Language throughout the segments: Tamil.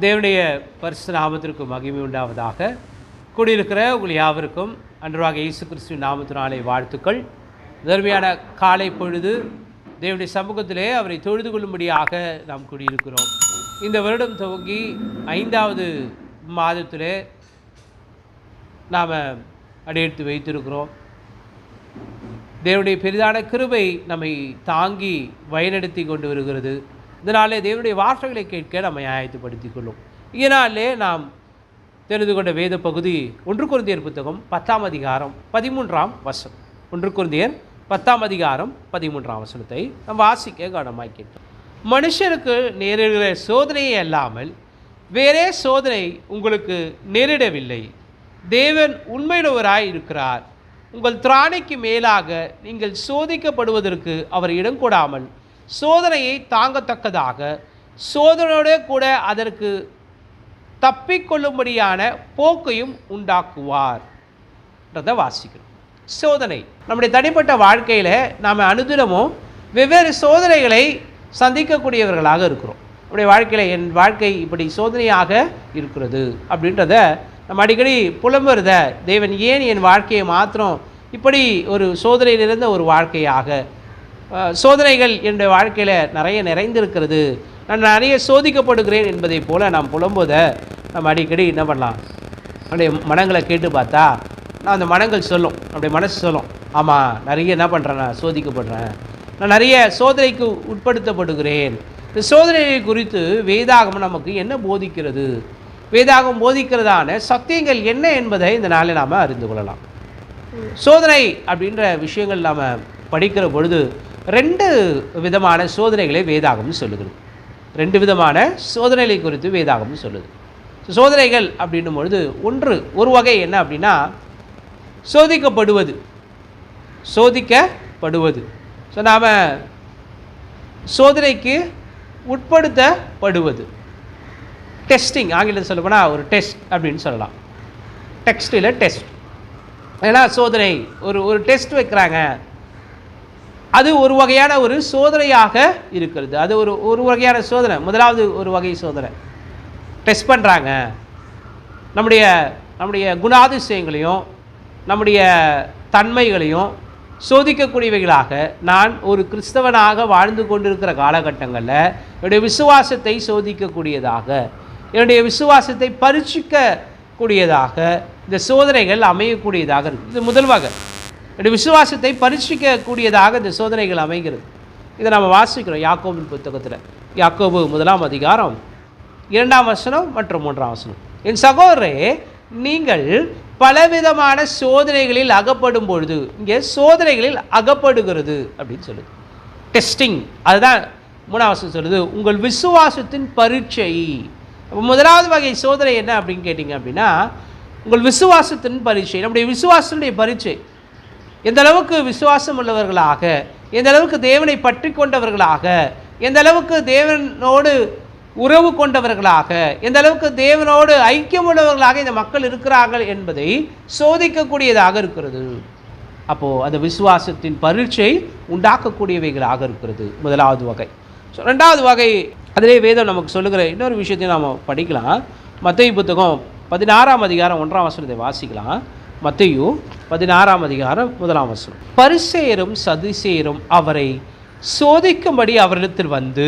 தேவனுடைய பரிசு நாமத்திற்கு மகிமை உண்டாவதாக. கூடியிருக்கிற உங்கள் யாவருக்கும் அன்றாக இயேசு கிறிஸ்து நாமத்தினாலே வாழ்த்துக்கள். தர்மையான காலை பொழுது தேவனுடைய சமூகத்திலே அவரை தொழுது கொள்ளும்படியாக நாம் கூடியிருக்கிறோம். இந்த வருடம் துவங்கி ஐந்தாவது மாதத்திலே நாம் அடியெடுத்து வைத்திருக்கிறோம். தேவனுடைய பெரிதான கிருபை நம்மை தாங்கி வழிநடத்தி கொண்டு வருகிறது. இதனாலே தேவனுடைய வார்த்தைகளை கேட்க நம்மை ஆயத்துப்படுத்திக் கொள்ளும் இதனாலே நாம் தெரிந்து கொண்ட வேத பகுதி ஒன்று குருந்தியர் புத்தகம் பத்தாம் அதிகாரம் பதிமூன்றாம் வசனம். ஒன்று குருந்தியர் பத்தாம் அதிகாரம் பதிமூன்றாம் வசனத்தை நாம் வாசிக்க கவனமாக கேட்டோம் மனுஷருக்கு நேரிடுகிற சோதனையே அல்லாமல் வேறே சோதனை உங்களுக்கு நேரிடவில்லை. தேவன் உண்மையுள்ளவராய் இருக்கிறார். உங்கள் திராணிக்கு மேலாக நீங்கள் சோதிக்கப்படுவதற்கு அவர் இடம் கொடாமல் சோதனையை தாங்கத்தக்கதாக சோதனையோட கூட அதற்கு தப்பிக்கொள்ளும்படியான போக்கையும் உண்டாக்குவார். என்றதை வாசிக்கிறோம். சோதனை. நம்முடைய தனிப்பட்ட வாழ்க்கையில் நாம் அனுதினமும் வெவ்வேறு சோதனைகளை சந்திக்கக்கூடியவர்களாக இருக்கிறோம். நம்முடைய வாழ்க்கையில் என் வாழ்க்கை இப்படி சோதனையாக இருக்கிறது அப்படின்றத நம்ம அடிக்கடி புலம்புறத தேவன் ஏன் என் வாழ்க்கையை மாத்திரம் இப்படி ஒரு சோதனை நிறைந்த ஒரு வாழ்க்கையாக சோதனைகள் என்னுடைய வாழ்க்கையில் நிறைய நிறைந்திருக்கிறது. நான் நிறைய சோதிக்கப்படுகிறேன் என்பதை போல நாம் புலம்போதை நம்ம அடிக்கடி என்ன பண்ணலாம்? அப்படியே மனங்களை கேட்டு பார்த்தா நான் அந்த மனங்கள் சொல்லும். அப்படியே மனசு சொல்லும். ஆமாம் நிறைய என்ன பண்ணுறேன் நான் சோதிக்கப்படுறேன். நான் நிறைய சோதனைக்கு உட்படுத்தப்படுகிறேன். இந்த சோதனை குறித்து வேதாகம் நமக்கு என்ன போதிக்கிறது? வேதாகம் போதிக்கிறதான சத்தியங்கள் என்ன என்பதை இந்த நாளில் நாம் அறிந்து கொள்ளலாம். சோதனை அப்படின்ற விஷயங்கள் நாம் படிக்கிற பொழுது ரெண்டு விதமான சோதனைகளை வேதாகம் சொல்லுகிறது. ரெண்டு விதமான சோதனைகளை குறித்து வேதாகம் சொல்லுது. சோதனைகள் அப்படின்னும் பொழுது ஒன்று ஒரு வகை என்ன அப்படின்னா சோதிக்கப்படுவது. சோதிக்கப்படுவது. ஸோ நாம் சோதனைக்கு உட்படுத்தப்படுவது. டெஸ்டிங் ஆங்கிலத்தில் சொல்லப்போனால் ஒரு டெஸ்ட் அப்படின்னு சொல்லலாம். டெக்ஸ்டில் டெஸ்ட் ஏன்னா சோதனை ஒரு ஒரு டெஸ்ட் வைக்கிறாங்க. அது ஒரு வகையான ஒரு சோதனையாக இருக்கிறது. அது ஒரு ஒரு வகையான சோதனை. முதலாவது ஒரு வகை சோதனை. டெஸ்ட் பண்ணுறாங்க நம்முடைய நம்முடைய குணாதிசயங்களையும் நம்முடைய தன்மைகளையும் சோதிக்கக்கூடியவைகளாக நான் ஒரு கிறிஸ்தவனாக வாழ்ந்து கொண்டிருக்கிற காலகட்டங்களில் என்னுடைய விசுவாசத்தை சோதிக்கக்கூடியதாக என்னுடைய விசுவாசத்தை பரீட்சிக்கக்கூடியதாக இந்த சோதனைகள் அமையக்கூடியதாக இருக்குது இது முதல் வகை. விசுவாசத்தை பரீட்சிக்கக்கூடியதாக இந்த சோதனைகள் அமைகிறது. இதை நம்ம வாசிக்கிறோம் யாக்கோபின் புத்தகத்தில். யாக்கோபு முதலாம் அதிகாரம் இரண்டாம் வசனம் மற்றும் மூன்றாம் வசனம். என் சகோதரே நீங்கள் பலவிதமான சோதனைகளில் அகப்படும் பொழுது இங்கே சோதனைகளில் அகப்படுகிறது அப்படின்னு சொல்லுது. டெஸ்டிங் அதுதான் மூணாம் வசனம் சொல்லுது. உங்கள் விசுவாசத்தின் பரீட்சை. முதலாவது வகை சோதனை என்ன அப்படின்னு கேட்டிங்க அப்படின்னா உங்கள் விசுவாசத்தின் பரீட்சை நம்முடைய விசுவாசத்தினுடைய பரீட்சை. எந்த அளவுக்கு விசுவாசம் உள்ளவர்களாக எந்த அளவுக்கு தேவனை பற்றி கொண்டவர்களாக எந்த அளவுக்கு தேவனோடு உறவு கொண்டவர்களாக எந்த அளவுக்கு தேவனோடு ஐக்கியம் உள்ளவர்களாக இந்த மக்கள் இருக்கிறார்கள் என்பதை சோதிக்கக்கூடியதாக இருக்கிறது. அப்போது அந்த விசுவாசத்தின் பரீட்சை உண்டாக்கக்கூடியவைகளாக இருக்கிறது. முதலாவது வகை. ஸோ ரெண்டாவது வகை அதிலே வேதம் நமக்கு சொல்லுகிற இன்னொரு விஷயத்தையும் நாம் படிக்கலாம். மத்திய புத்தகம் பதினாறாம் அதிகாரம் ஒன்றாம் வசனத்தை வாசிக்கலாம். மத்தையும் பதினாறாம் அதிகாரம் முதலாம் வசனம். பரிசேரும் சதிசேரும் அவரை சோதிக்கும்படி அவரிடத்தில் வந்து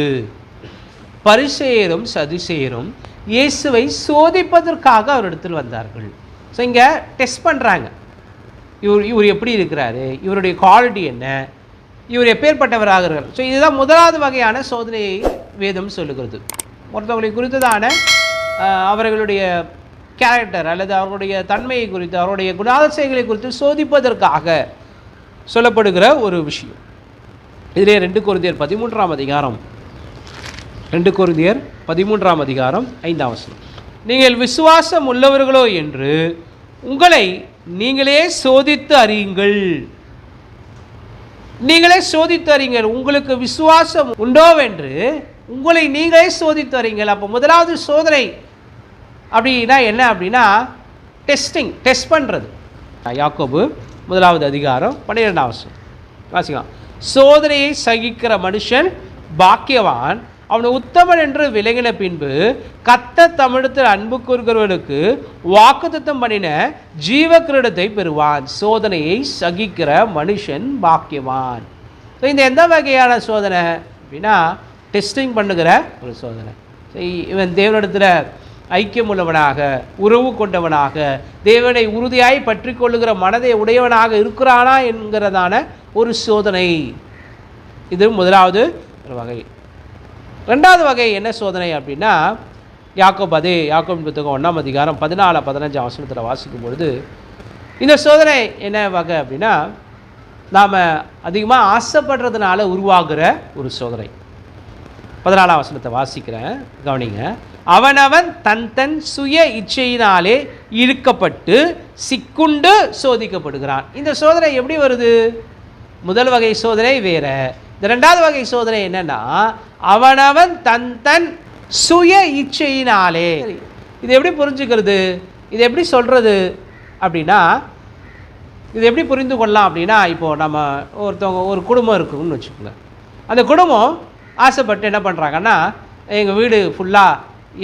பரிசேரும் சதிசேரும் இயேசுவை சோதிப்பதற்காக அவரிடத்தில் வந்தார்கள். ஸோ இங்கே டெஸ்ட் பண்ணுறாங்க இவர் இவர் எப்படி இருக்கிறாரு? இவருடைய குவாலிட்டி என்ன? இவர் எப்பேற்பட்டவராக இருக்கிறார்? ஸோ இதுதான் முதலாவது வகையான சோதனையை வேதம் சொல்லுகிறது. ஒருத்தவங்களை குறித்ததான அவர்களுடைய கேரக்டர் அல்லது அவருடைய தன்மையை குறித்து அவருடைய குணாதிசயங்களை குறித்து சோதிப்பதற்காக சொல்லப்படுகிற ஒரு விஷயம். இதிலே ரெண்டு குருந்தியர் பதிமூன்றாம் அதிகாரம். ரெண்டு குருந்தியர் பதிமூன்றாம் அதிகாரம் ஐந்தாம் வசனம். நீங்கள் விசுவாசம் உள்ளவர்களோ என்று உங்களை நீங்களே சோதித்து அறியுங்கள். நீங்களே சோதித்து அறியுங்கள். உங்களுக்கு விசுவாசம் உண்டோவென்று உங்களை நீங்களே சோதித்து அறியுங்கள். அப்போ முதலாவது சோதனை அப்படின்னா என்ன அப்படின்னா டெஸ்டிங் டெஸ்ட் பண்ணுறது யாக்கோபு முதலாவது அதிகாரம் பன்னிரெண்டாம் வாசிக்கலாம். சோதனையை சகிக்கிற மனுஷன் பாக்கியவான். அவனை உத்தமன் என்று விலகின பின்பு கத்த தமிழத்தில் அன்பு கூறுகிறவர்களுக்கு வாக்குத்தத்தம் பண்ணின ஜீவ கிரீடத்தை பெறுவான். சோதனையை சகிக்கிற மனுஷன் பாக்கியவான். ஸோ இந்த எந்த வகையான சோதனை அப்படின்னா டெஸ்டிங் பண்ணுகிற ஒரு சோதனை. இவன் தேவனிடத்தில் ஐக்கியமுள்ளவனாக உறவு கொண்டவனாக தேவனை உறுதியாய் பற்றி கொள்ளுகிற மனதை உடையவனாக இருக்கிறானா என்கிறதான ஒரு சோதனை. இது முதலாவது ஒரு வகை. ரெண்டாவது வகை என்ன சோதனை அப்படின்னா யாக்கோப் அதே யாக்கோபின் புத்தகம் ஒன்றாம் அதிகாரம் பதினாலு பதினஞ்சு வசனத்தில் வாசிக்கும் பொழுது இந்த சோதனை என்ன வகை அப்படின்னா நாம் அதிகமாக ஆசைப்படுறதுனால உருவாகிற ஒரு சோதனை. பதினாலாம் வசனத்தை வாசிக்கிறேன். கவனிங்க. அவனவன் தன் தன் சுய இச்சையினாலே இழுக்கப்பட்டு சிக்குண்டு சோதிக்கப்படுகிறான். இந்த சோதனை எப்படி வருது? முதல் வகை சோதனை வேற. இந்த ரெண்டாவது வகை சோதனை என்னன்னா அவனவன் தன் தன் சுய இச்சையினாலே. இது எப்படி புரிஞ்சுக்கிறது? இது எப்படி சொல்றது? அப்படின்னா இது எப்படி புரிந்து கொள்ளலாம் அப்படின்னா இப்போது நம்ம ஒருத்தவங்க ஒரு குடும்பம் இருக்குன்னு வச்சுக்கோங்க. அந்த குடும்பம் ஆசைப்பட்டு என்ன பண்ணுறாங்கன்னா எங்கள் வீடு ஃபுல்லாக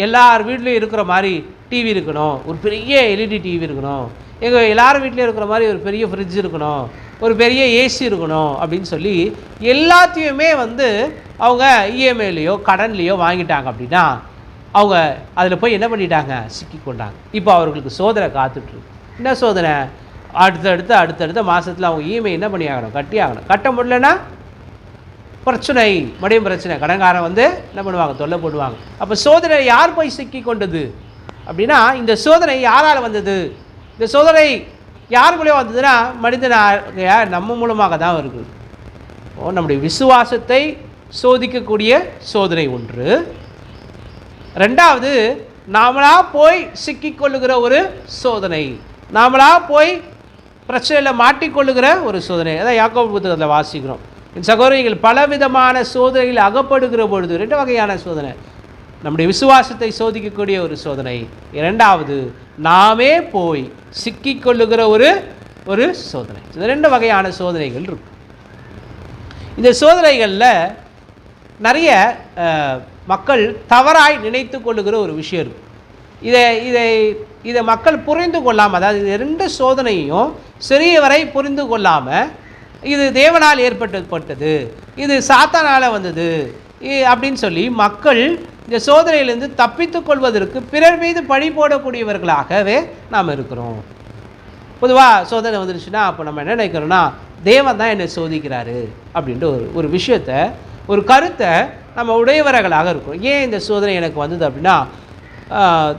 எல்லார் வீட்லேயும் இருக்கிற மாதிரி டிவி இருக்கணும். ஒரு பெரிய எல்இடி டிவி இருக்கணும். எங்கள் எல்லார் வீட்லேயும் இருக்கிற மாதிரி ஒரு பெரிய ஃப்ரிட்ஜ் இருக்கணும். ஒரு பெரிய ஏசி இருக்கணும் அப்படின்னு சொல்லி எல்லாத்தையுமே வந்து அவங்க இஎம்ஐலேயோ கடன்லேயோ வாங்கிட்டாங்க அப்படின்னா அவங்க அதில் போய் என்ன பண்ணிட்டாங்க? சிக்கி கொண்டாங்க. இப்போ அவர்களுக்கு சோதனை காத்துட்ருக்கு என்ன சோதனை? அடுத்தடுத்து அடுத்தடுத்த மாதத்தில் அவங்க இஎம்ஐ என்ன பண்ணி ஆகணும் கட்டி ஆகணும் கட்ட முடியலன்னா பிரச்சனை மடியும் பிரச்சனை. கடன்காரன் வந்து என்ன பண்ணுவாங்க? தொல்லை போடுவாங்க. அப்போ சோதனை யார் போய் சிக்கி கொண்டது? அப்படின்னா இந்த சோதனை யாரால் வந்தது? இந்த சோதனை யார் மூலியம் வந்ததுன்னா மனிதனாக நம்ம மூலமாக தான் இருக்குது. ஓ நம்முடைய விசுவாசத்தை சோதிக்கக்கூடிய சோதனை ஒன்று. ரெண்டாவது நாமளாக போய் சிக்கிக்கொள்ளுகிற ஒரு சோதனை. நாமளாக போய் பிரச்சனையில் மாட்டிக்கொள்ளுகிற ஒரு சோதனை. அதான் யாக்கோ புத்தகத்தில் வாசிக்கிறோம். சகோதரிகள் பலவிதமான சோதனையில் அகப்படுகிற பொழுது ரெண்டு வகையான சோதனை. நம்முடைய விசுவாசத்தை சோதிக்கக்கூடிய ஒரு சோதனை. இரண்டாவது நாமே போய் சிக்கிக்கொள்ளுகிற ஒரு ஒரு சோதனை. இந்த ரெண்டு வகையான சோதனைகள் இருக்கும். இந்த சோதனைகளில் நிறைய மக்கள் தவறாய் நினைத்து கொள்ளுகிற ஒரு விஷயம் இருக்கும். இதை இதை இதை மக்கள் புரிந்து கொள்ளாமல் அதாவது இது ரெண்டு சோதனையும் சிறிய வரை புரிந்து கொள்ளாமல் இது தேவனால் ஏற்பட்டப்பட்டது. இது சாத்தானால் வந்தது. இ- அப்படின்னு சொல்லி மக்கள் இந்த சோதனையிலிருந்து தப்பித்து கொள்வதற்கு பிறர் மீது பழி போடக்கூடியவர்களாகவே நாம் இருக்கிறோம். பொதுவாக சோதனை வந்துருச்சுன்னா அப்போ நம்ம என்ன நினைக்கிறோன்னா தேவன் தான் என்னை சோதிக்கிறாரு அப்படின்ற ஒரு ஒரு விஷயத்தை ஒரு கருத்தை நம்ம உடையவர்களாக இருக்கும் ஏன் இந்த சோதனை எனக்கு வந்தது அப்படின்னா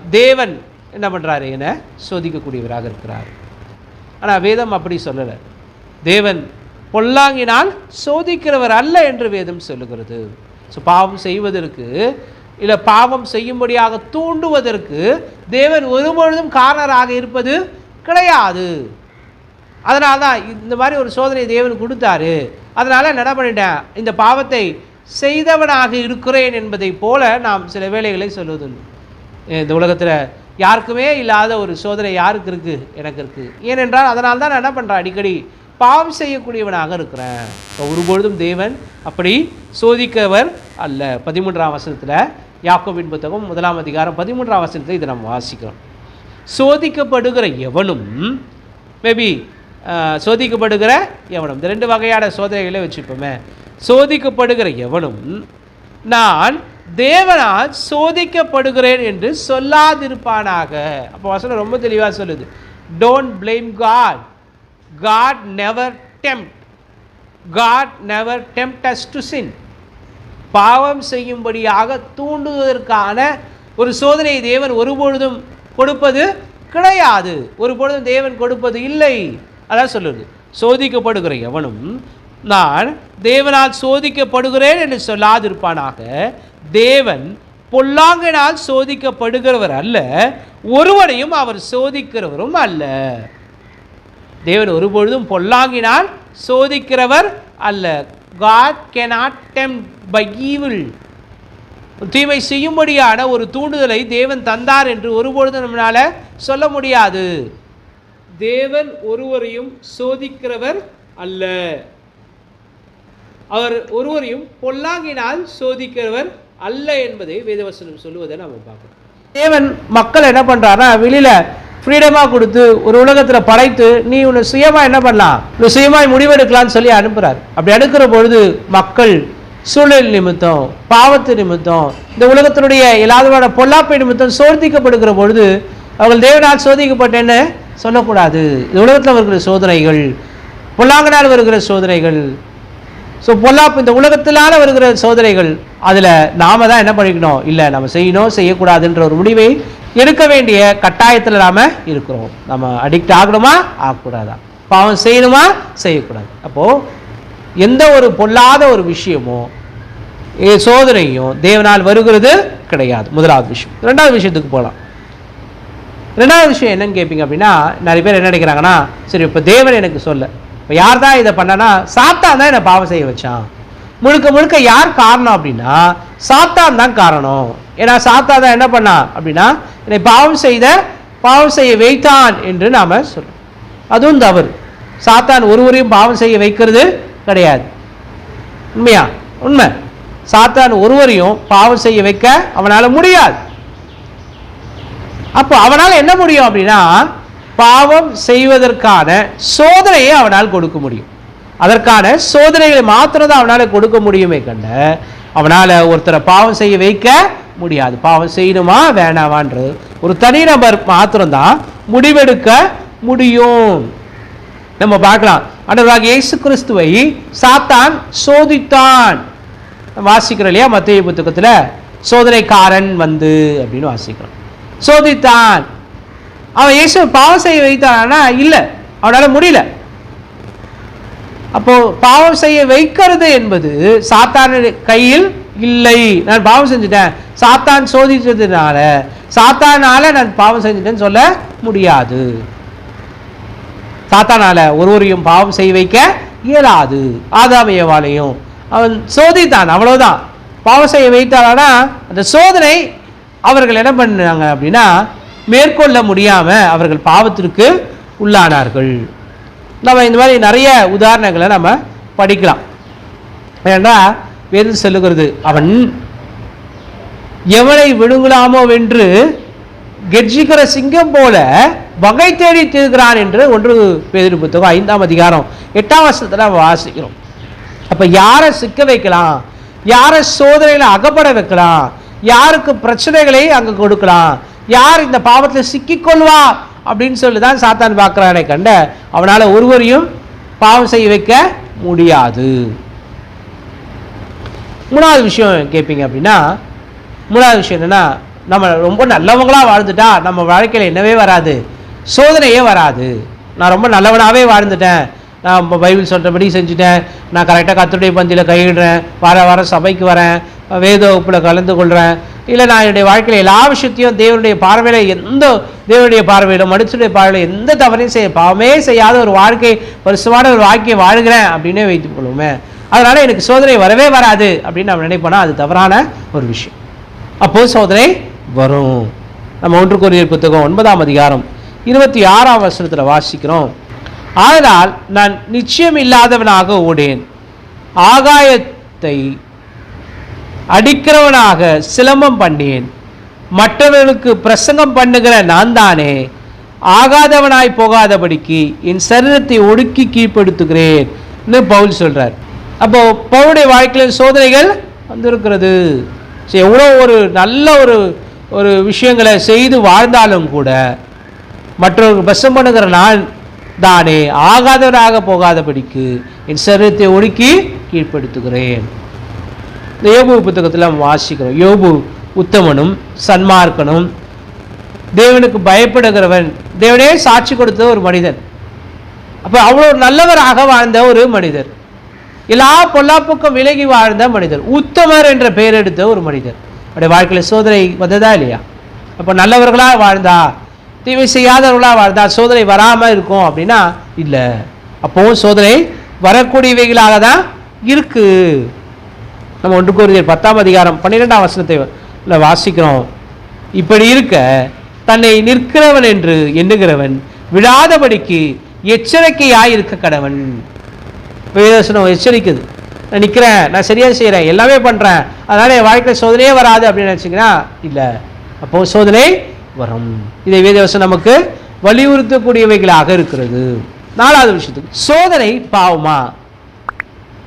தேவன் என்ன பண்ணுறாரு என்னை சோதிக்கக்கூடியவராக இருக்கிறார். ஆனால் வேதம் அப்படி சொல்லலை. தேவன் பொல்லாங்கினால் சோதிக்கிறவர் அல்ல என்று வேதம் சொல்லுகிறது. ஸோ பாவம் செய்வதற்கு இல்லை பாவம் செய்யும்படியாக தூண்டுவதற்கு தேவன் ஒருபொழுதும் காரணராக இருப்பது கிடையாது. அதனால தான் இந்த மாதிரி ஒரு சோதனை தேவன் கொடுத்தாரு. அதனால் என்ன பண்ணிட்டேன்? இந்த பாவத்தை செய்தவனாக இருக்கிறேன் என்பதை போல நாம் சில வேலைகளை சொல்வதுண்டு. இந்த உலகத்தில் யாருக்குமே இல்லாத ஒரு சோதனை யாருக்கு இருக்குது எனக்கு இருக்குது ஏனென்றால் அதனால் தான் நான் என்ன பண்ணுறேன் அடிக்கடி பாவம் செய்யக்கூடியவனாக இருக்கிறேன். இப்போ ஒருபொழுதும் தேவன் அப்படி சோதிக்கவர் அல்ல. பதிமூன்றாம் வசனத்தில் யாக்கோவின் புத்தகம் முதலாம் அதிகாரம் பதிமூன்றாம் வசனத்தில் இதை நம்ம வாசிக்கிறோம். சோதிக்கப்படுகிற எவனும் மேபி சோதிக்கப்படுகிற எவனும் இந்த ரெண்டு வகையான சோதனைகளை வச்சுப்போமே. சோதிக்கப்படுகிற எவனும் நான் தேவனால் சோதிக்கப்படுகிறேன் என்று சொல்லாதிருப்பானாக. அப்போ வசனம் ரொம்ப தெளிவாக சொல்லுது. Don't blame God God never tempt God never tempt us to sin. பாவம் செய்யும்படியாக தூண்டுவதற்கான ஒரு சோதனையை தேவன் ஒருபொழுதும் கொடுப்பது கிடையாது. ஒருபொழுதும் தேவன் கொடுப்பது இல்லை. அதான் சொல்லுது. சோதிக்கப்படுகிற எவனும் நான் தேவனால் சோதிக்கப்படுகிறேன் என்று சொல்லாதிருப்பானாக. தேவன் பொல்லாங்கினால் சோதிக்கப்படுகிறவர் அல்ல ஒருவனையும் அவர் சோதிக்கிறவரும் அல்ல. தேவன் ஒருபொழுதும் பொல்லாங்கினால் சோதிக்கிறவர் அல்ல. God can not tempt by evil தீமை செய்யும்படியான ஒரு தூண்டுதலை தேவன் தந்தார் என்று ஒருபொழுதும் நம்மளால சொல்ல முடியாது. தேவன் ஒருவரையும் சோதிக்கிறவர் அல்ல. அவர் ஒருவரையும் பொல்லாங்கினால் சோதிக்கிறவர் அல்ல என்பதை வேதவசனம் சொல்லுவதை நம்ம பார்க்கணும் தேவன் மக்கள் என்ன பண்ணுறாருன்னா வெளியில் ஃப்ரீடமாக கொடுத்து ஒரு உலகத்தில் படைத்து நீ உன்னை சுயமாக என்ன பண்ணலாம்? உன்னை சுயமாய் முடிவெடுக்கலாம்னு சொல்லி அனுப்புகிறார் அப்படி அனுப்புகிற பொழுது மக்கள் சூழல் நிமித்தம் பாவத்து நிமித்தம் இந்த உலகத்தினுடைய இல்லாதவான பொல்லாப்பை நிமித்தம் சோதிக்கப்படுகிற பொழுது அவர்கள் தேவனால் சோதிக்கப்பட்டேன்னு சொல்லக்கூடாது. இந்த உலகத்தில் வருகிற சோதனைகள் பொல்லாங்கனால் வருகிற சோதனைகள் ஸோ பொல்லாப்பு இந்த உலகத்திலான வருகிற சோதனைகள் அதில் நாம தான் என்ன பண்ணிக்கணும்? இல்லை நம்ம செய்யணும் செய்யக்கூடாதுன்ற ஒரு முடிவை எடுக்க வேண்டிய கட்டாயத்தில் நாம் இருக்கிறோம். நம்ம அடிக்ட் ஆகணுமா? ஆகக்கூடாதா? பாவம் செய்யணுமா? செய்யக்கூடாது. அப்போது எந்த ஒரு பொல்லாத ஒரு விஷயமோ சோதனையும் தேவனால் வருகிறது கிடையாது. முதலாவது விஷயம். ரெண்டாவது விஷயத்துக்கு போகலாம் ரெண்டாவது விஷயம் என்னன்னு கேட்பீங்க அப்படின்னா நிறைய பேர் என்ன நினைக்கிறாங்கன்னா சரி இப்போ தேவன் எனக்கு சொல்ல. இப்போ யார் தான் இதை பண்ணனா சாத்தான் தான் என்னை பாவம் செய்ய வச்சான். முழுக்க முழுக்க யார் காரணம் அப்படின்னா சாத்தான் தான் காரணம். ஏன்னா சாத்தா தான் என்ன பண்ணான் அப்படின்னா என்னை பாவம் செய்த பாவம் செய்ய வைத்தான் என்று நாம சொல்றோம். அதுவும் தவறு. சாத்தான் ஒருவரையும் பாவம் செய்ய வைக்கிறது கிடையாது. உண்மையா? உண்மை. சாத்தான் ஒருவரையும் பாவம் செய்ய வைக்க அவனால் முடியாது. அப்போ அவனால் என்ன முடியும் அப்படின்னா பாவம் செய்வதற்கான சோதனையை அவனால் கொடுக்க முடியும். அதற்கான சோதனைகளை மாத்திரம் தான் அவனால் கொடுக்க முடியுமே கண்ட அவனால் ஒருத்தரை பாவம் செய்ய வைக்க முடியாது. பாவம் செய்யணுமா வேணாமான்றது ஒரு தனிநபர் மாத்திரம்தான் முடிவெடுக்க முடியும். நம்ம பார்க்கலாம். அன்றதாக இயேசு கிறிஸ்துவை சாத்தான் சோதித்தான். வாசிக்கிறோம் இல்லையா? மத்திய புத்தகத்தில் சோதனைக்காரன் வந்து அப்படின்னு வாசிக்கிறோம். சோதித்தான். அவன் இயேசு பாவம் செய்ய வைத்தானா? இல்லை. அவனால முடியல. அப்போ பாவம் செய்ய வைக்கிறது என்பது சாத்தான கையில் இல்லை. நான் பாவம் செஞ்சுட்டேன். சாத்தான் சோதிச்சதுனால சாத்தானால நான் பாவம் செஞ்சுட்டேன்னு சொல்ல முடியாது. சாத்தானால ஒருவரையும் பாவம் செய்ய வைக்க இயலாது. ஆதாமியவாளையும் அவன் சோதித்தான் அவ்வளவுதான். பாவம் செய்ய வைத்தானா அந்த சோதனை அவர்கள் என்ன பண்ணாங்க அப்படின்னா மேற்கொள்ள முடியாமல் அவர்கள் பாவத்திற்கு உள்ளானார்கள். நம்ம இந்த மாதிரி நிறைய உதாரணங்களை நம்ம படிக்கலாம். ஏன்னா வேதம் சொல்லுகிறது அவன் எவனை விழுங்கலாமோ வென்று கெர்ஜிக்கிற சிங்கம் போல வகை தேடி திருக்கிறான் என்று ஒன்று பேதிரு புத்தகம் ஐந்தாம் அதிகாரம் எட்டாம் வருஷத்தில் நம்ம வாசிக்கிறோம். அப்போ யாரை சிக்க வைக்கலாம்? யாரை சோதனையில் அகப்பட வைக்கலாம்? யாருக்கு பிரச்சனைகளை அங்கே கொடுக்கலாம்? யார் இந்த பாவத்தில் சிக்கிக்கொள்வா அப்படின்னு சொல்லி தான் சாத்தான் பார்க்குறானே கண்ட. அவனால் ஒருவரையும் பாவம் செய்ய வைக்க முடியாது. மூணாவது விஷயம் கேட்பீங்க அப்படின்னா மூணாவது விஷயம் என்னென்னா நம்ம ரொம்ப நல்லவங்களாக வாழ்ந்துட்டா நம்ம வாழ்க்கையில் என்னவே வராது. சோதனையே வராது. நான் ரொம்ப நல்லவனாகவே வாழ்ந்துட்டேன். நான் பைபிள் சொல்கிறபடி செஞ்சுட்டேன். நான் கரெக்டாக கத்துடைய பந்தியில் கையிடுறேன். வார வாரம் சபைக்கு வரேன். வேத வகுப்பில் கலந்து கொள்கிறேன் இல்லை நான் என்னுடைய வாழ்க்கையில் எல்லா விஷயத்தையும் தேவனுடைய பார்வையில் எந்த தேவனுடைய பார்வையிலும் மனுஷனுடைய பார்வையில் எந்த தவறையும் செய்ய பாவமே செய்யாத ஒரு வாழ்க்கை பரிசுமான ஒரு வாழ்க்கையை வாழ்கிறேன் அப்படின்னே வைத்துக் கொள்ளுமே அதனால் எனக்கு சோதனை வரவே வராது அப்படின்னு நம்ம நினைப்போனா அது தவறான ஒரு விஷயம். அப்போது சோதனை வரும். நம்ம ஒன்று கோரியர் புத்தகம் ஒன்பதாம் அதிகாரம் இருபத்தி ஆறாம் வருஷத்தில் வாசிக்கிறோம். அதனால் நான் நிச்சயம் இல்லாதவனாக ஓடேன். ஆகாயத்தை அடிக்கிறவனாக சிலம்பம் பண்ணேன் மற்றவர்களுக்கு பிரசங்கம் பண்ணுகிற நான் தானே ஆகாதவனாய் போகாதபடிக்கு என் சரீரத்தை ஒடுக்கி கீழ்ப்படுத்துகிறேன் பவுல் சொல்றார். அப்போ பவுடைய வாழ்க்கையில் சோதனைகள் வந்திருக்கிறது. சரி எவ்வளோ ஒரு நல்ல ஒரு ஒரு விஷயங்களை செய்து வாழ்ந்தாலும் கூட மற்றவர்கள் பிரசம் பண்ணுகிற நான் தானே ஆகாதவனாக போகாதபடிக்கு என் சரீரத்தை ஒடுக்கி கீழ்ப்படுத்துகிறேன். இந்த யோபு புத்தகத்தில் நம்ம வாசிக்கிறோம். யோபு உத்தமனும் சன்மார்க்கனும். தேவனுக்கு பயப்படுகிறவன் தேவனே சாட்சி கொடுத்த ஒரு மனிதன். அப்போ அவ்வளோ நல்லவராக வாழ்ந்த ஒரு மனிதர். எல்லா பொல்லாப்புக்கும் விலகி வாழ்ந்த மனிதர். உத்தமர் என்ற பெயர் எடுத்த ஒரு மனிதர். அவருடைய வாழ்க்கையில் சோதனை வந்ததா இல்லையா? அப்போ நல்லவர்களாக வாழ்ந்தா தீமை செய்யாதவர்களாக வாழ்ந்தா சோதனை வராமல் இருக்கும் அப்படின்னா இல்லை. அப்போவும் சோதனை வரக்கூடியவைகளாக தான் இருக்கு. நம்ம ஒன்று கோரியர் பத்தாம் அதிகாரம் பன்னிரெண்டாம் வசனத்தை வாசிக்கிறோம். இப்படி இருக்க தன்னை நிற்கிறவன் என்று எண்ணுகிறவன் விழாதபடிக்கு எச்சரிக்கையாய் இருக்க கடவன். வேதவசனம் எச்சரிக்குது. நான் நிற்கிறேன் நான் சரியாக செய்கிறேன் எல்லாமே பண்ணுறேன் அதனால் என் வாழ்க்கையில் சோதனையே வராது அப்படின்னு நினச்சிங்கன்னா இல்லை. அப்போது சோதனை வரும். இதை வேதவசம் நமக்கு வலியுறுத்தக்கூடியவைகளாக இருக்கிறது. நாலாவது விஷயத்துக்கு சோதனை பாவமா?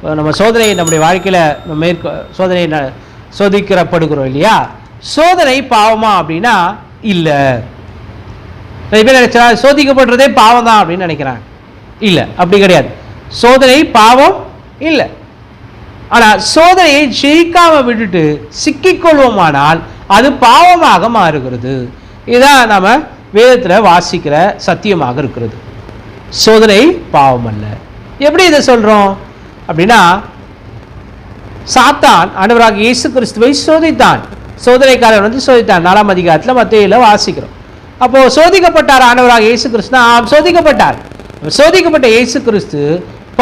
நம்ம சோதனை நம்முடைய வாழ்க்கையில் நம்ம மேற்கொ சோதனை ந- சோதிக்கிறப்படுகிறோம் இல்லையா? சோதனை பாவமா அப்படின்னா இல்லை. நிறைய பேர் நினைச்சா சோதிக்கப்படுறதே பாவம் தான் அப்படின்னு நினைக்கிறாங்க. இல்லை அப்படி கிடையாது. சோதனை பாவம் இல்லை. ஆனால் சோதனையை ஜெயிக்காம விட்டுட்டு சிக்கிக்கொள்வோமானால் அது பாவமாக மாறுகிறது. இதுதான் நம்ம வேதத்தில் வாசிக்கிற சத்தியமாக இருக்கிறது. சோதனை பாவம் அல்ல எப்படி இதை சொல்கிறோம் அப்படின்னா சாத்தான் அனுவராக இயேசு கிறிஸ்துவை சோதித்தான். சோதனைக்காரன் வந்து சோதித்தான். நாலாம் அதிகாரத்தில் மத்தியில் வாசிக்கிறோம். அப்போ சோதிக்கப்பட்டார் ஆண்டவராக இயேசு கிறிஸ்து சோதிக்கப்பட்டார். சோதிக்கப்பட்ட இயேசு கிறிஸ்து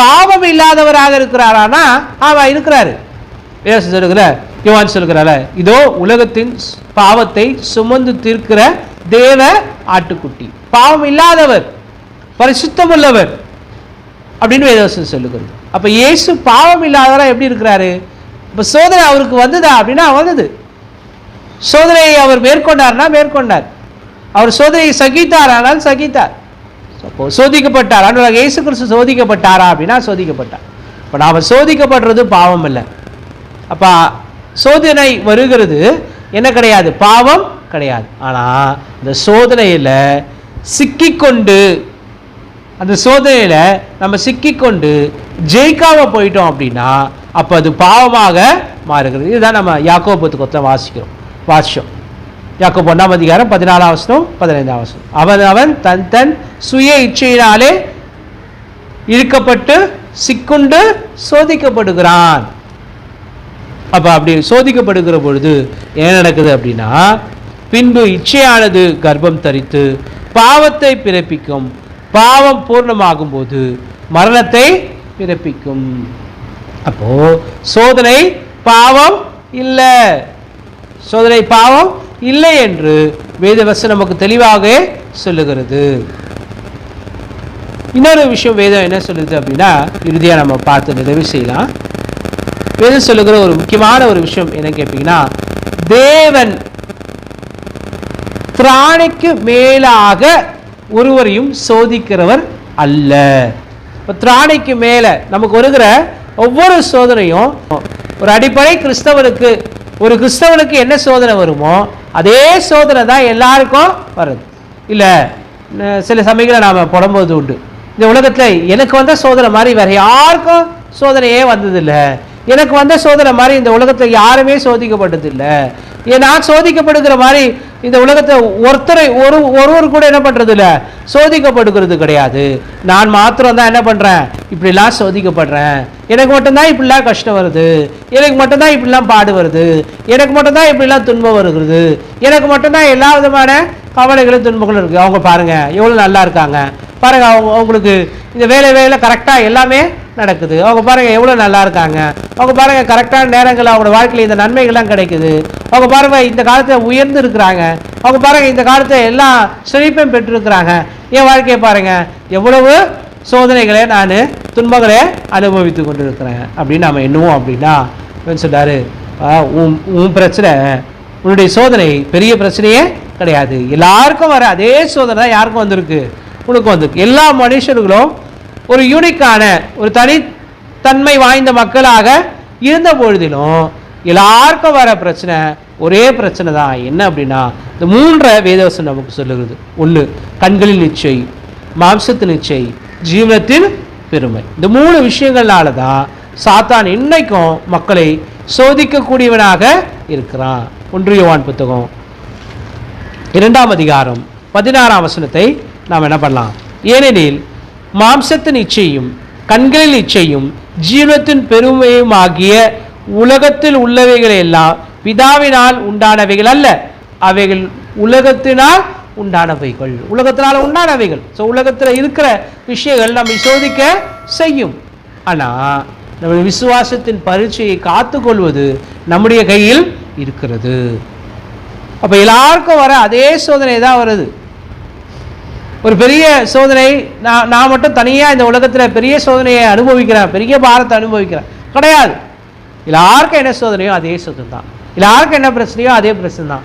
பாவம் இல்லாதவராக இருக்கிறாரானா? அவன் இருக்கிறாரு. ஏசு சொல்லுகிற யுவான் சொல்லுகிறார இதோ உலகத்தின் பாவத்தை சுமந்து தீர்க்கிற தேவ ஆட்டுக்குட்டி. பாவம் இல்லாதவர் பரிசுத்தமுள்ளவர் அப்படின்னு வேதவசம் சொல்லுகிறது. அப்போ இயேசு பாவம் இல்லாதவராக எப்படி இருக்கிறாரு? இப்போ சோதனை அவருக்கு வந்ததா அப்படின்னா வந்தது. சோதனையை அவர் மேற்கொண்டார்னா மேற்கொண்டார். அவர் சோதனையை சகித்தார் ஆனால் சகித்தார். அப்போ சோதிக்கப்பட்டார். ஆண்டவராக இயேசு கிறிஸ்து சோதிக்கப்பட்டாரா அப்படின்னா சோதிக்கப்பட்டார். இப்போ நாம் சோதிக்கப்படுறது பாவம் இல்லை அப்போ சோதனை வருகிறது என்ன கிடையாது? பாவம் கிடையாது. ஆனால் இந்த சோதனையில் சிக்கிக்கொண்டு அந்த சோதனையில் நம்ம சிக்கிக்கொண்டு ஜெயிக்காம போயிட்டோம் அப்படின்னா அப்போ அது பாவமாக மாறுகிறது. இதுதான் நம்ம யாக்கோபு புத்தகத்தில் வாசிக்கிறோம். வாசிச்சோம். யாக்கோபு ஒன்றாம் அதிகாரம் பதினாலாம் வசனம் பதினைந்தாம் வசனம். அவன் அவன் தன் தன் சுய இச்சையினாலே இழுக்கப்பட்டு சிக்குண்டு சோதிக்கப்படுகிறான். அப்போ அப்படி சோதிக்கப்படுகிற பொழுது என்ன நடக்குது அப்படின்னா பின்பு இச்சையானது கர்ப்பம் தரித்து பாவத்தை பிறப்பிக்கும் பாவம் பூர்ணமாகும் போது மரணத்தை பிறப்பிக்கும். அப்போ சோதனை பாவம் இல்லை. சோதனை பாவம் இல்லை என்று வேதவசம் நமக்கு தெளிவாக சொல்லுகிறது. இன்னொரு விஷயம் வேதம் என்ன சொல்லுது அப்படின்னா இறுதியாக நம்ம பார்த்து நிறைவு செய்யலாம். வேதம் சொல்லுகிற ஒரு முக்கியமான ஒரு விஷயம் என்ன கேட்பீங்கன்னா தேவன் திராணிக்கு மேலாக ஒருவரையும் சோதிக்கிறவர் அல்ல. இப்போ திராணிக்கு மேலே நமக்கு வருகிற ஒவ்வொரு சோதனையும் ஒரு அடிப்படை கிறிஸ்தவனுக்கு ஒரு கிறிஸ்தவனுக்கு என்ன சோதனை வருமோ அதே சோதனை தான் எல்லாருக்கும் வருது. இல்லை சில சமயங்களை நாம் புடம்போது உண்டு. இந்த உலகத்தில் எனக்கு வந்த சோதனை மாதிரி வேறு யாருக்கும் சோதனையே வந்ததில்லை. எனக்கு வந்த சோதனை மாதிரி இந்த உலகத்தில் யாருமே சோதிக்கப்பட்டதில்லை. நான் சோதிக்கப்படுகிற மாதிரி இந்த உலகத்தை ஒருத்தரை ஒரு ஒருவர் கூட என்ன பண்றது சோதிக்கப்படுகிறது கிடையாது. நான் மாத்திரம் தான் என்ன பண்ணுறேன் இப்படிலாம் சோதிக்கப்படுறேன். எனக்கு மட்டும்தான் இப்படிலாம் கஷ்டம் வருது. எனக்கு மட்டும்தான் இப்படிலாம் பாடு வருது. எனக்கு மட்டும்தான் இப்படிலாம் துன்பம் வருகிறது. எனக்கு மட்டும்தான் எல்லா விதமான கவலைகளும் துன்பங்களும் இருக்குது அவங்க பாருங்கள் எவ்வளோ நல்லா இருக்காங்க. பாருங்கள் அவங்க அவங்களுக்கு இந்த வேலை வேலை கரெக்டாக எல்லாமே நடக்குது. அவங்க பாருங்க எவ்வளோ நல்லா இருக்காங்க. அவங்க பாருங்க கரெக்டான நேரங்கள் அவங்களோட வாழ்க்கையில் இந்த நன்மைகள்லாம் கிடைக்குது. அவங்க பாருங்க இந்த காலத்தில் உயர்ந்து இருக்கிறாங்க அவங்க பாருங்க இந்த காலத்தில் எல்லா செழிப்பையும் பெற்றிருக்கிறாங்க. என் வாழ்க்கையை பாருங்க எவ்வளவு சோதனைகளை நான் துன்பங்களை அனுபவித்து கொண்டிருக்கிறேன். அப்படின்னு நம்ம என்னவோம் அப்படின்னா இவன் உன் உன் பிரச்சனை உன்னுடைய சோதனை பெரிய பிரச்சனையே கிடையாது. எல்லாருக்கும் வர அதே சோதனை தான் யாருக்கும் வந்திருக்கு? உனக்கு வந்திருக்கு. எல்லா மனுஷர்களும் ஒரு யூனிக்கான ஒரு தனித்தன்மை வாய்ந்த மக்களாக இருந்த பொழுதிலும் எல்லாருக்கும் வர பிரச்சனை ஒரே பிரச்சனை தான். என்ன அப்படின்னா இந்த மூன்றை வேதவசம் நமக்கு சொல்லுகிறது. ஒன்று கண்களின் நிச்சை மாம்சத்தின் நிச்சை ஜீவனத்தின் பெருமை. இந்த மூணு விஷயங்கள்னால தான் சாத்தான் இன்னைக்கும் மக்களை சோதிக்கக்கூடியவனாக இருக்கிறான். ஒன்று யோவான் புத்தகம் இரண்டாம் அதிகாரம் பதினாறாம் வசனத்தை நாம் என்ன பண்ணலாம்? ஏனெனில் மாம்சத்தின் இச்சையும் கண்களின் இச்சையும் ஜீவனத்தின் பெருமையும் ஆகிய உலகத்தில் உள்ளவைகள் எல்லாம் பிதாவினால் உண்டானவைகள் அல்ல. அவைகள் உலகத்தினால் உண்டானவைகள். உலகத்தினால் உண்டானவைகள். ஸோ உலகத்தில் இருக்கிற விஷயங்கள் நம்மை சோதிக்க செய்யும். ஆனால் நம்ம விசுவாசத்தின் பரீட்சையை காத்துக்கொள்வது நம்முடைய கையில் இருக்கிறது. அப்போ எல்லாருக்கும் வர அதே சோதனை தான் வருது. ஒரு பெரிய சோதனை நான் நான் மட்டும் தனியாக இந்த உலகத்தில் பெரிய சோதனையை அனுபவிக்கிறேன் பெரிய பாரத்தை அனுபவிக்கிறேன். கிடையாது. எல்லாருக்கும் என்ன சோதனையோ அதே சோதனை தான் எல்லாருக்கும் என்ன பிரச்சனையோ அதே பிரச்சனை தான்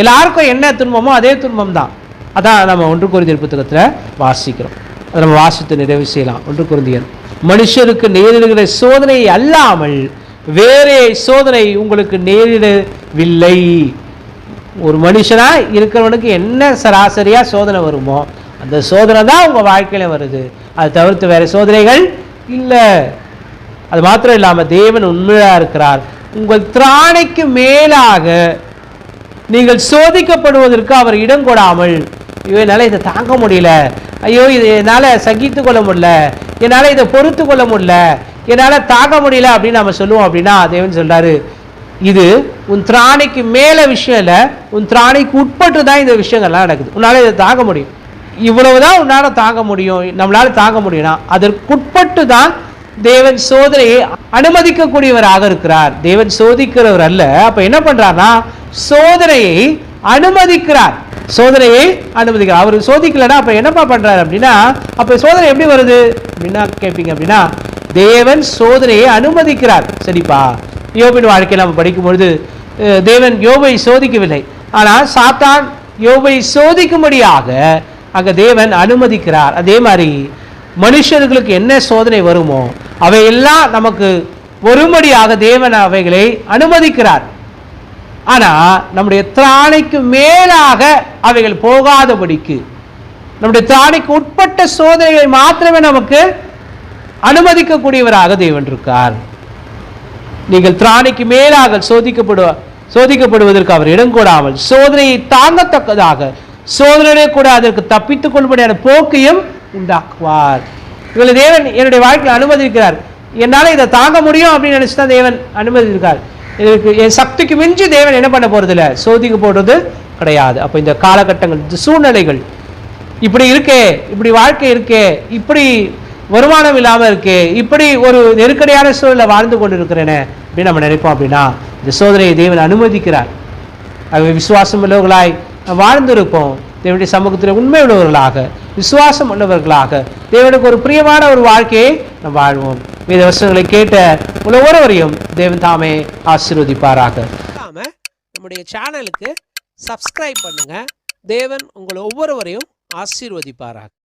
எல்லாருக்கும் என்ன துன்பமோ அதே துன்பம் தான் அதான் நம்ம ஒன்று குருந்தியர் புத்தகத்தில் வாசிக்கிறோம். அதை நம்ம வாசித்து நிறைவு செய்யலாம். ஒன்று குருந்தியர் மனுஷருக்கு நேரிடுகிற சோதனை அல்லாமல் வேறே சோதனை உங்களுக்கு நேரிடவில்லை. ஒரு மனுஷனாக இருக்கிறவனுக்கு என்ன சராசரியாக சோதனை வருமோ அந்த சோதனை தான் உங்கள் வாழ்க்கையில் வருது. அதை தவிர்த்து வேறு சோதனைகள் இல்லை. அது மாத்திரம் இல்லாமல் தேவன் உண்மையாக இருக்கிறார். உங்கள் திராணைக்கு மேலாக நீங்கள் சோதிக்கப்படுவதற்கு அவர் இடம் கொடாமல். ஐயோ என்னால் இதை தாங்க முடியல. ஐயோ இது என்னால் சகித்து கொள்ள முடியல. என்னால் இதை பொறுத்து கொள்ள முடியல. என்னால் தாங்க முடியல அப்படின்னு நம்ம சொல்லுவோம் அப்படின்னா தேவன் சொல்கிறாரு இது உன் திராணிக்கு மேலே விஷயம் இல்லை. உன் திராணிக்கு உட்பட்டு தான் இந்த விஷயங்கள்லாம் நடக்குது. உன்னால் இதை தாங்க முடியும். இவ்வளவு தான் உன்னால் தாங்க முடியும். நம்மளால் தாங்க முடியும்னா அதற்குட்பட்டு தான் தேவன் சோதனையை அனுமதிக்கக்கூடியவராக இருக்கிறார். தேவன் சோதிக்கிறவர் அல்ல. அப்ப என்ன பண்றார்னா சோதனையை அனுமதிக்கிறார். சோதனையை அனுமதிக்கிறார். அவர் சோதிக்கலன்னா அப்ப என்னப்பா பண்றாரு அப்படின்னா அப்ப சோதனை எப்படி வருது? அப்படின்னா கேட்பீங்க அப்படின்னா தேவன் சோதனையை அனுமதிக்கிறார். சரிப்பா. யோபின் வாழ்க்கையில் நம்ம படிக்கும்பொழுது தேவன் யோபை சோதிக்கவில்லை. ஆனால் சாத்தான் யோபை சோதிக்கும்படியாக அங்க தேவன் அனுமதிக்கிறார். அதே மாதிரி மனுஷர்களுக்கு என்ன சோதனை வருமோ அவையெல்லாம் நமக்கு ஒருமடியாக தேவன் அவைகளை அனுமதிக்கிறார். ஆனால் நம்முடைய திராணைக்கு மேலாக அவைகள் போகாதபடிக்கு நம்முடைய திராணைக்கு உட்பட்ட சோதனைகளை மாத்திரமே நமக்கு அனுமதிக்கக்கூடியவராக தேவன் இருக்கார். நீங்கள் திராணிக்கு மேலாக சோதிக்கப்படுவ சோதிக்கப்படுவதற்கு அவர் இடம் கூடாமல் சோதனையை தாங்கத்தக்கதாக சோதனையே கூட அதற்கு தப்பித்துக் கொள்ளும்படியான போக்கையும் உண்டாக்குவார் இவளை தேவன் என்னுடைய வாழ்க்கையில் அனுமதிக்கிறார். என்னால் இதை தாங்க முடியும் அப்படின்னு நினச்சி தான் தேவன் அனுமதிக்கிறார். இதற்கு என் சக்திக்கு மிஞ்சி தேவன் என்ன பண்ண போகிறதில்ல சோதிக்க போடுறது கிடையாது. அப்போ இந்த காலகட்டங்கள் இந்த சூழ்நிலைகள் இப்படி இருக்கே இப்படி வாழ்க்கை இருக்கே இப்படி வருமானம் இல்லாமல் இருக்கே இப்படி ஒரு நெருக்கடியான சூழல்ல வாழ்ந்து கொண்டு இருக்கிறேனே அப்படின்னு நம்ம நினைப்போம் அப்படின்னா இந்த சோதனையை தேவன் அனுமதிக்கிறார். ஆகவே விசுவாசம் உள்ளவர்களாய் வாழ்ந்திருப்போம். தேவனுடைய சமூகத்தில் உண்மை உள்ளவர்களாக விசுவாசம் உள்ளவர்களாக தேவனுக்கு ஒரு பிரியமான ஒரு வாழ்க்கையை நாம் வாழ்வோம். வேத வசனங்களை கேட்ட உள்ள ஒருவரையும் தேவன் தாமே ஆசீர்வதிப்பாராக. நம்முடைய சேனலுக்கு சப்ஸ்கிரைப் பண்ணுங்க. தேவன் உங்களை ஒவ்வொருவரையும் ஆசீர்வதிப்பாராக.